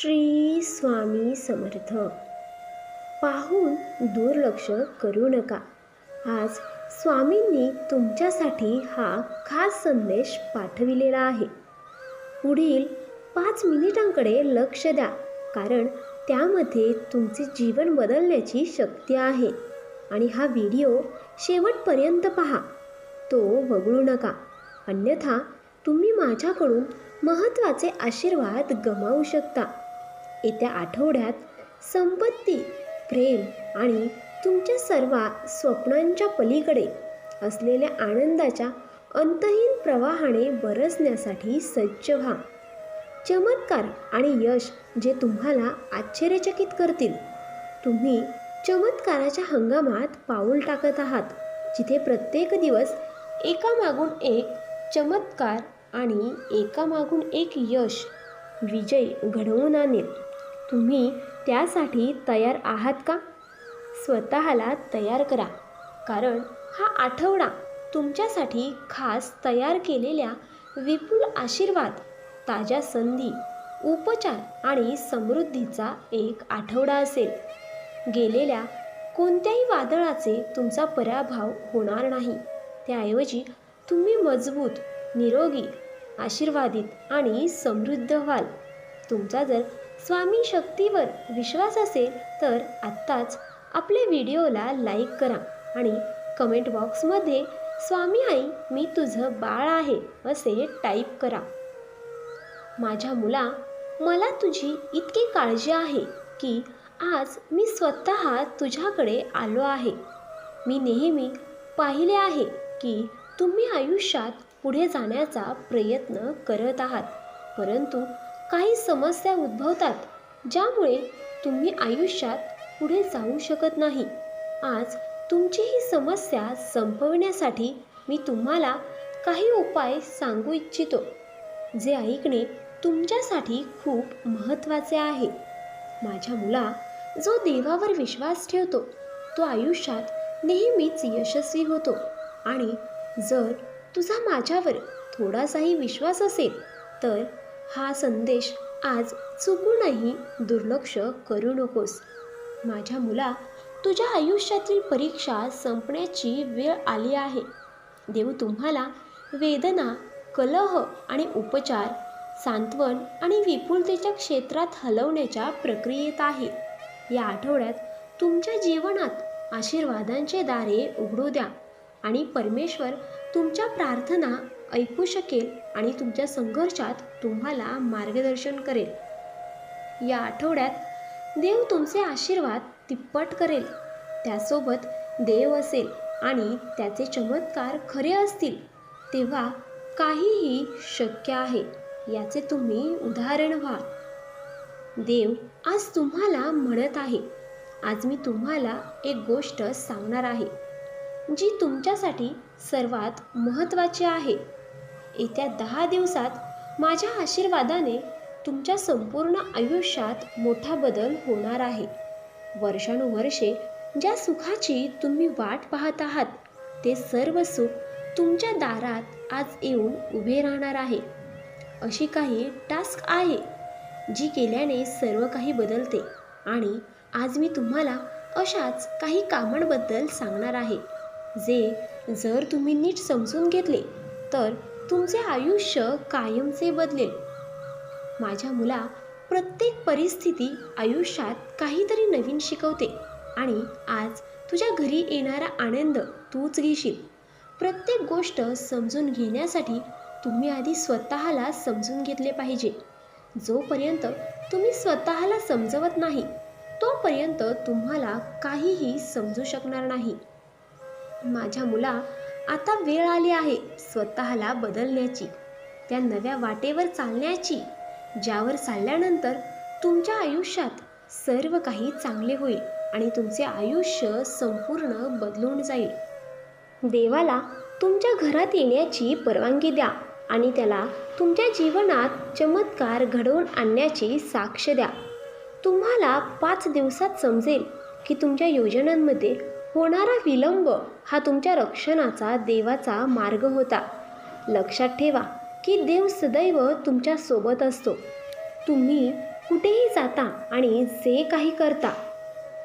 श्री स्वामी समर्थ. पाहून दुर्लक्ष करू नका. आज स्वामींनी तुमच्यासाठी हा खास संदेश पाठविलेला आहे. पुढील पाच मिनिटांकडे लक्ष द्या कारण त्यामध्ये तुमचे जीवन बदलण्याची शक्ती आहे. आणि हा व्हिडिओ शेवटपर्यंत पहा. तो वगळू नका. अन्यथा तुम्ही माझ्याकडून महत्त्वाचे आशीर्वाद गमावू शकता. येत्या आठवड्यात संपत्ती प्रेम आणि तुमच्या सर्व स्वप्नांच्या पलीकडे असलेल्या आनंदाच्या अंतहीन प्रवाहाने बरसण्यासाठी सज्ज व्हा. चमत्कार आणि यश जे तुम्हाला आश्चर्यचकित करतील. तुम्ही चमत्काराच्या हंगामात पाऊल टाकत आहात जिथे प्रत्येक दिवस एकामागून एक चमत्कार आणि एकामागून एक यश विजय घडवून आणेल. तुम्ही त्यासाठी तयार आहात का? स्वतःला तयार करा. कारण हा आठवडा तुमच्यासाठी खास तयार केलेल्या विपुल आशीर्वाद ताज्या संधी उपचार आणि समृद्धीचा एक आठवडा असेल. गेलेल्या कोणत्याही वादळाचे तुमचा पराभव होणार नाही. त्याऐवजी तुम्ही मजबूत निरोगी आशीर्वादित आणि समृद्ध व्हाल. तुमचा जर स्वामी शक्तीवर विश्वास असेल तर आत्ताच आपल्या व्हिडिओला लाईक करा आणि कमेंट बॉक्समध्ये स्वामी आई मी तुझं बाळ आहे असे टाईप करा. माझ्या मुला मला तुझी इतकी काळजी आहे की आज मी स्वतः तुझ्याकडे आलो आहे. मी नेहमी पाहिले आहे की तुम्ही आयुष्यात पुढे जाण्याचा प्रयत्न करत आहात परंतु काही समस्या उद्भवतात ज्यामुळे तुम्ही आयुष्यात पुढे जाऊ शकत नाही. आज तुमची ही समस्या संपवण्यासाठी मी तुम्हाला काही उपाय सांगू इच्छितो जे ऐकणे तुमच्यासाठी खूप महत्त्वाचे आहे. माझ्या मुला जो देवावर विश्वास ठेवतो तो आयुष्यात नेहमीच यशस्वी होतो आणि जर तुझा माझ्यावर थोडासाही विश्वास असेल तर हा संदेश आज चुकूनही दुर्लक्ष करू नकोस. माझ्या मुला तुझ्या आयुष्यातील परीक्षा संपण्याची वेळ आली आहे. देव तुम्हाला वेदना कलह आणि उपचार सांत्वन आणि विपुलतेच्या क्षेत्रात हलवण्याच्या प्रक्रियेत आहे. या आठवड्यात तुमच्या जीवनात आशीर्वादांचे दारे उघडू द्या आणि परमेश्वर तुमच्या प्रार्थना ऐकू शकेल आणि तुमच्या संघर्षात तुम्हाला मार्गदर्शन करेल. या आठवड्यात देव तुमचे आशीर्वाद तिप्पट करेल. त्यासोबत देव असेल आणि त्याचे चमत्कार खरे असतील तेव्हा काहीही शक्य आहे याचे तुम्ही उदाहरण व्हा. देव आज तुम्हाला म्हणत आहे. आज मी तुम्हाला एक गोष्ट सांगणार आहे जी तुमच्यासाठी सर्वात महत्त्वाची आहे. येत्या दहा दिवसात माझ्या आशीर्वादाने तुमच्या संपूर्ण आयुष्यात मोठा बदल होणार आहे. वर्षानुवर्षे ज्या सुखाची तुम्ही वाट पाहत आहात ते सर्व सुख तुमच्या दारात आज येऊन उभे राहणार आहे. अशी काही टास्क आहे जी केल्याने सर्व काही बदलते आणि आज मी तुम्हाला अशाच काही कामांबद्दल सांगणार आहे जे जर तुम्ही नीट समजून घेतले तर तुमचे आयुष्य कायमचे बदलेल. माझ्या मुला प्रत्येक परिस्थिती आयुष्यात काहीतरी नवीन शिकवते आणि आज तुझ्या घरी येणारा आनंद तूच घेशील. प्रत्येक गोष्ट समजून घेण्यासाठी तुम्ही आधी स्वतःला समजून घेतले पाहिजे. जोपर्यंत तुम्ही स्वतःला समजवत नाही तोपर्यंत तुम्हाला काहीही समजू शकणार नाही. माझ्या मुला आता वेळ आली आहे स्वतःला बदलण्याची. त्या नव्या वाटेवर चालण्याची ज्यावर चालल्यानंतर तुमच्या आयुष्यात सर्व काही चांगले होईल आणि तुमचे आयुष्य संपूर्ण बदलून जाईल. देवाला तुमच्या घरात येण्याची परवानगी द्या आणि त्याला तुमच्या जीवनात चमत्कार घडवून आणण्याची साक्ष द्या. तुम्हाला पाच दिवसात समजेल की तुमच्या योजनांमध्ये होणारा विलंब हा तुमच्या रक्षणाचा देवाचा मार्ग होता. लक्षात ठेवा की देव सदैव तुमच्यासोबत असतो. तुम्ही कुठेही जाता आणि जे काही करता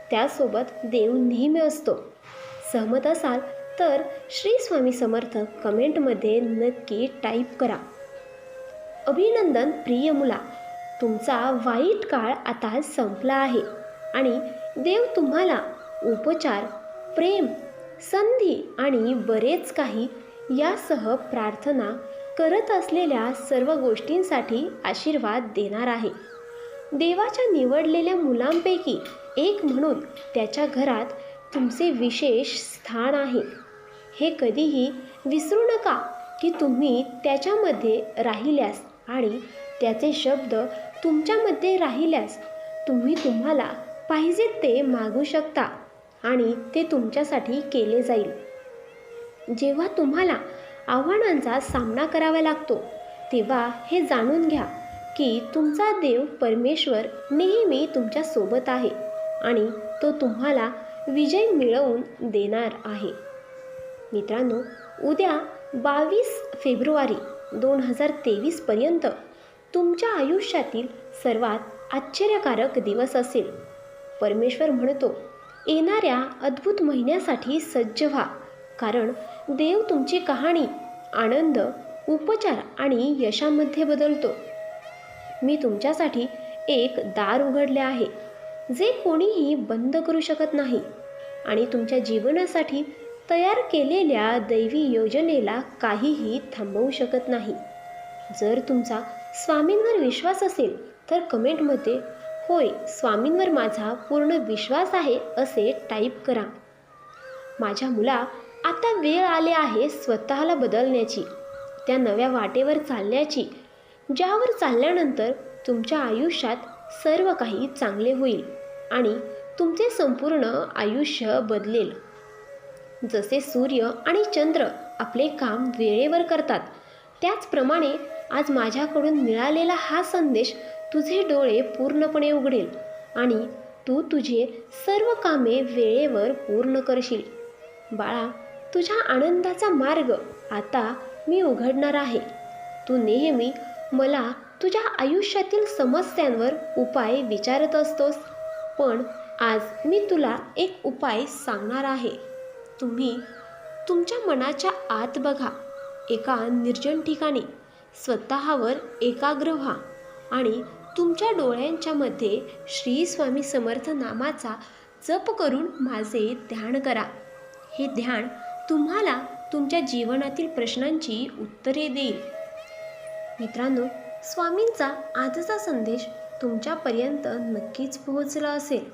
त्यासोबत देव नेहमी असतो. सहमत असाल तर श्री स्वामी समर्थ कमेंटमध्ये नक्की टाईप करा. अभिनंदन प्रिय मुला तुमचा वाईट काळ आता संपला आहे आणि देव तुम्हाला उपचार प्रेम संधी आणि बरेच काही यासह प्रार्थना करत असलेल्या सर्व गोष्टींसाठी आशीर्वाद देणार आहे. देवाच्या निवडलेल्या मुलांपैकी एक म्हणून त्याच्या घरात तुमचे विशेष स्थान आहे. हे कधीही विसरू नका की तुम्ही त्याच्यामध्ये राहिल्यास आणि त्याचे शब्द तुमच्यामध्ये राहिल्यास तुम्ही तुम्हाला पाहिजे ते मागू शकता. आणि ते तुमच्यासाठी केले जाईल. जेव्हा तुम्हाला आव्हानांचा सामना करावा लागतो तेव्हा हे जाणून घ्या की तुमचा देव परमेश्वर नेहमी तुमच्यासोबत आहे आणि तो तुम्हाला विजय मिळवून देणार आहे. मित्रांनो उद्या बावीस फेब्रुवारी दोन हजार तेवीसपर्यंत तुमच्या आयुष्यातील सर्वात आश्चर्यकारक दिवस असेल. परमेश्वर म्हणतो येणाऱ्या अद्भुत महिन्यासाठी सज्ज व्हा. कारण देव तुमची कहाणी आनंद उपचार आणि यशामध्ये बदलतो. मी तुमच्यासाठी एक दार उघडले आहे जे कोणीही बंद करू शकत नाही आणि तुमच्या जीवनासाठी तयार केलेल्या दैवी योजनेला काहीही थांबवू शकत नाही. जर तुमचा स्वामींवर विश्वास असेल तर कमेंटमध्ये होय स्वामींवर माझा पूर्ण विश्वास आहे असे टाईप करा. माझ्या मुला आता वेळ आले आहे स्वतःला बदलण्याची. त्या नव्या वाटेवर चालण्याची ज्यावर चालल्यानंतर तुमच्या आयुष्यात सर्व काही चांगले होईल आणि तुमचे संपूर्ण आयुष्य बदलेल. जसे सूर्य आणि चंद्र आपले काम वेळेवर करतात त्याचप्रमाणे आज माझ्याकडून मिळालेला हा संदेश तुझे डोळे पूर्णपणे उघडेल आणि तू तुझे सर्व कामे वेळेवर पूर्ण करशील. बाळा तुझ्या आनंदाचा मार्ग आता मी उघडणार आहे. तू नेहमी मला तुझ्या आयुष्यातील समस्यांवर उपाय विचारत असतोस पण आज मी तुला एक उपाय सांगणार आहे. तुम्ही तुमच्या मनाच्या आत बघा. एका निर्जन ठिकाणी स्वतःवर एकाग्र व्हा. आणि तुमच्या डोळ्यांच्या मध्ये श्री स्वामी समर्थ नामाचा जप करून माझे ध्यान करा. हे ध्यान तुम्हाला तुमच्या जीवनातील प्रश्नांची उत्तरे देईल. मित्रांनो स्वामींचा आजचा संदेश तुमच्यापर्यंत नक्कीच पोहोचला असेल.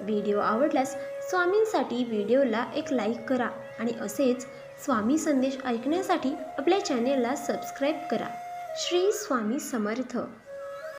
व्हिडिओ आवडल्यास स्वामींसाठी व्हिडिओला एक लाईक करा आणि असेच स्वामी संदेश ऐकण्यासाठी आपल्या चॅनेलला सबस्क्राईब करा. श्री स्वामी समर्थ.